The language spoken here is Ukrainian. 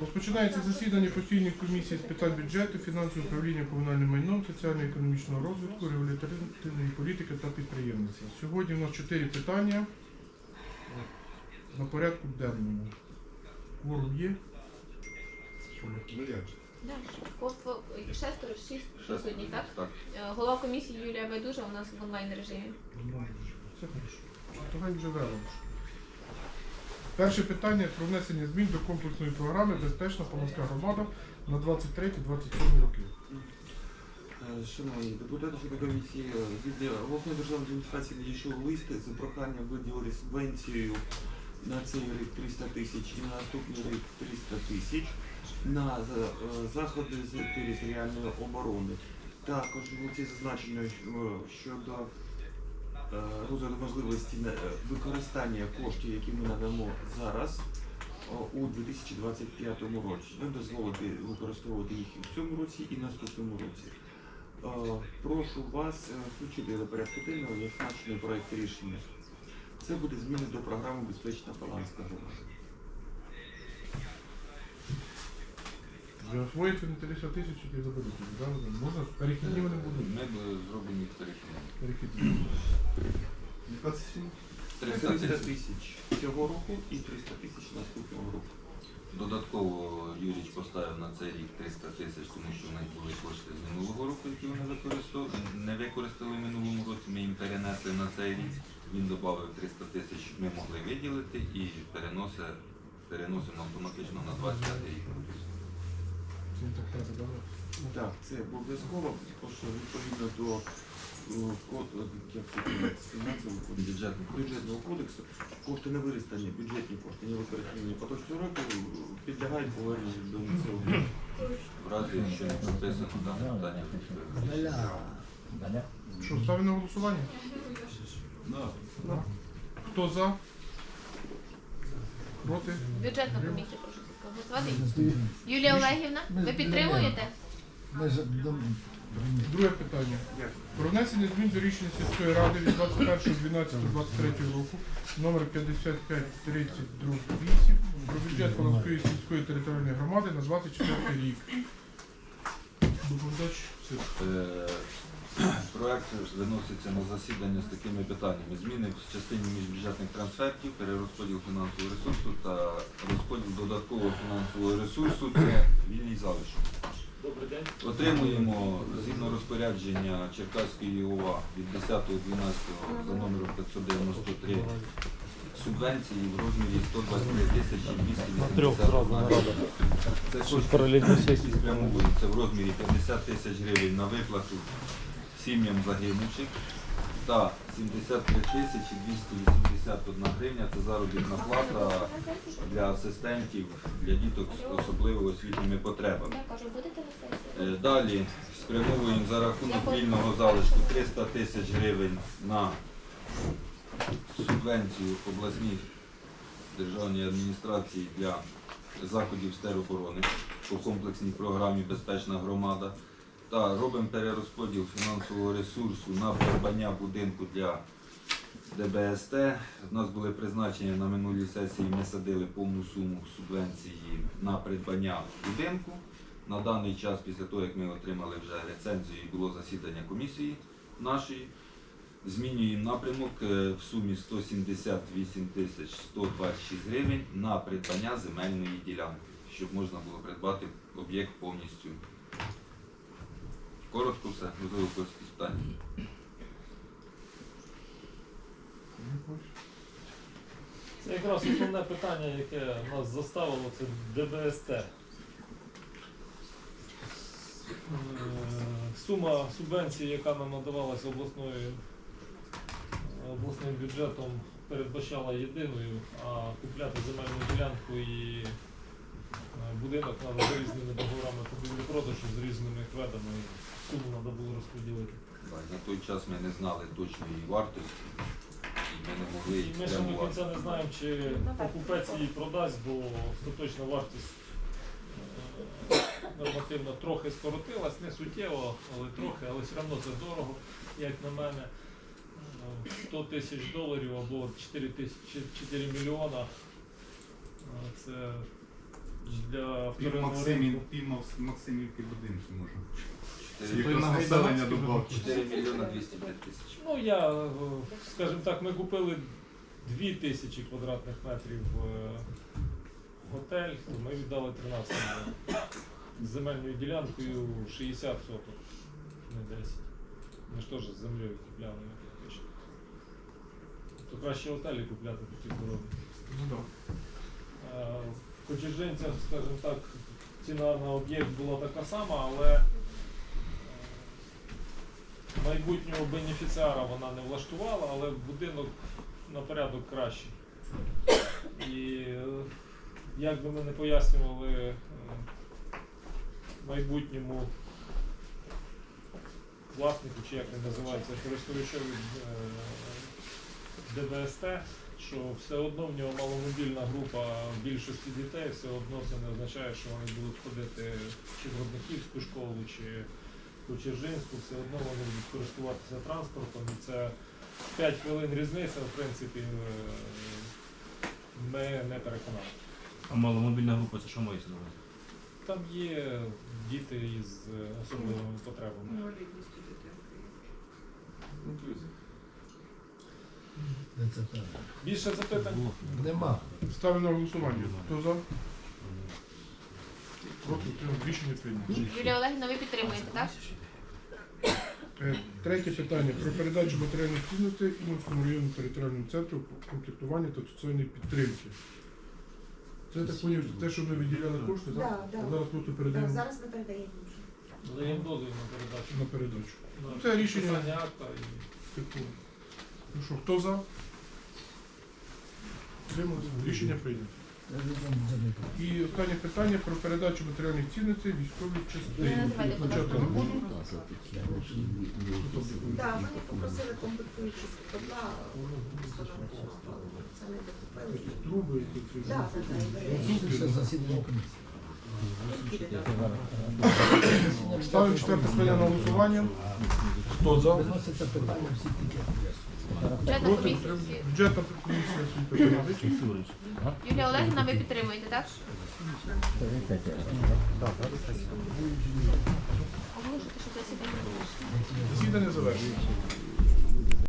Розпочинається засідання постійної комісії з питань бюджету, фінансового управління комунальним майном, соціально-економічного розвитку, регуляторної політики та підприємництва. Сьогодні у нас чотири питання на порядку денному. Кворум є? Шестеро, шість присутні, так? Так. Е, Голова комісії Юлія Байдужа у нас в онлайн режимі. Все хорошо. Хай вже. Перше питання про внесення змін до комплексної програми Безпечна Полонська громада на 23-27 роки. Е, Шановні депутати, комісії, е, від обласної державної адміністрації надійшов лист з проханням виділити субвенцію на цей рік 300 тисяч і на наступний рік 300 тисяч на е, заходи з територіальної оборони. Також в зазначено е, щодо е, розгляду можливості використання коштів, які ми надамо зараз у 2025 році. Нам дозволити використовувати їх і в цьому році, і в наступному році. Прошу вас включити до порядку денного зазначений проект рішення. Це буде зміни до програми Безпечна Паланська громада. Вже освоїти на 300 тисяч і заберуть. Да? Можна? Перехідні вони будуть. Ми б зробимо їх перехідними. Перехідні. 300 300 тисяч. тисяч цього року і 300 тисяч наступного року. Додатково Юрій поставив на цей рік 300 тисяч, тому що в них були кошти з минулого року, які вони використовували, не використали в минулому році. Ми їм перенесли на цей рік. Він додав 300 тисяч, щоб ми могли виділити і переносимо, переносимо автоматично на 25 рік. Так це обов'язково, тому що відповідно до е, е, бюджетного кодексу, кошти не використані, бюджетні кошти, не використані поточного року, підлягають поверненню до місцевого бюджету. В разі, якщо не прописано дане питання. Що, ставимо на голосування? Хто за? Проти? Бюджетна комісія, прошу голосувати. Юлія Олегівна, ви підтримуєте? Ми ж Друге питання. Про внесення змін до рішення сільської ради від 21.12.23 року номер 5538 про бюджет Полонської сільської територіальної громади на 24 рік. Доповідач Е, Проект виноситься на засідання з такими питаннями. Зміни в частині міжбюджетних трансфертів, перерозподіл фінансового ресурсу та розподіл додаткового фінансового ресурсу це вільний залишок. Добрий день. Отримуємо згідно розпорядження Черкаської ОВА від 10.12 за номером 593 субвенції в розмірі 123 тисячі 280 Це кошти, які спрямовуються в розмірі 50 тисяч гривень на виплату сім'ям загинучих та 73 тисячі 281 гривня це заробітна плата для асистентів, для діток з особливо освітніми потребами. Е, Далі спрямовуємо за рахунок вільного залишку 300 тисяч гривень на субвенцію обласній державній адміністрації для заходів з тероборони по комплексній програмі Безпечна громада. Та робимо перерозподіл фінансового ресурсу на придбання будинку для ДБСТ. У нас були призначення на минулій сесії, ми садили повну суму субвенції на придбання будинку. На даний час, після того, як ми отримали вже рецензію і було засідання комісії нашої, змінюємо напрямок е, в сумі 178 тисяч 126 гривень на придбання земельної ділянки, щоб можна було придбати об'єкт повністю. Коротко все, можливо, якось питання. Це якраз основне питання, яке нас заставило, це ДБСТ. Е, Сума субвенції, яка нам надавалася обласною, обласним бюджетом, передбачала єдиною, а купляти земельну ділянку і будинок треба за різними договорами купівлі-продажу з різними кведами. Суму треба було розподілити. Так, На той час ми не знали точної вартості, і ми не могли І ми ще до кінця не знаємо, чи покупець її продасть, бо остаточна вартість е, нормативно трохи скоротилась, не суттєво, але трохи, але все одно це дорого, як на мене. е, 100 тисяч доларів або 4, тисячі, 4 мільйона. Е, Це для Пів Максимів, ринку. пів Макс- Максимівки будинки може. 4, Яке населення добавки. 4 мільйона 205 тисяч. Ну, я, е, скажімо так, ми купили 2 тисячі квадратних метрів е, готель, то ми віддали 13 мільйонів. З земельною ділянкою 60 соток, не 10. Ми ж теж з землею купляли фактично. То краще готелі купляти такі дороги. Ну, да. Е, В скажімо так, ціна на об'єкт була така сама, але е, майбутнього бенефіціара вона не влаштувала, але будинок на порядок кращий. І е, як би ми не пояснювали е, майбутньому власнику, чи як він називається, користувачові е, ДВСТ, що все одно в нього маломобільна група більшості дітей, все одно це не означає, що вони будуть ходити чи в Родниківську школу, чи в Чержинську, все одно вони будуть користуватися транспортом. І це 5 хвилин різниця, в принципі, е, ми не переконали. А маломобільна група це що мається на увазі? Там є діти із е, особливими потребами. Так? Більше запитань? Нема. Ставлю на голосування. Хто за? Проти утримав. рішення прийнято. Юлія Олегівна, ви підтримуєте, так? Е, Третє питання про передачу матеріальних цінностей Імовському району територіальному центру комплектування та соціальної підтримки. Це я так поняв, те, що ми виділяли кошти, так? Да, да. А Зараз просто передаємо зараз ми передаємо вже. Даємо дозвіл на передачу. на передачу. На Це рішення- підписання акта і Типу. Ну що, хто за? Утрималися? Рішення прийнято. І останнє питання про передачу матеріальних цінностей військовій частині. називайте, будь Початок ласка. Так, вони попросили комплектуючі складна, це ми докупили. Труби, які ці- Так, так, так. Це ще засідання комісії. Ставимо четверте питання на голосування. Хто за? Виноситься питання всі тільки. Проти? Бюджетна комісія питання. Юлія Олегівна, ви підтримуєте, так? Оголошуйте, що засідання. Засідання завершено.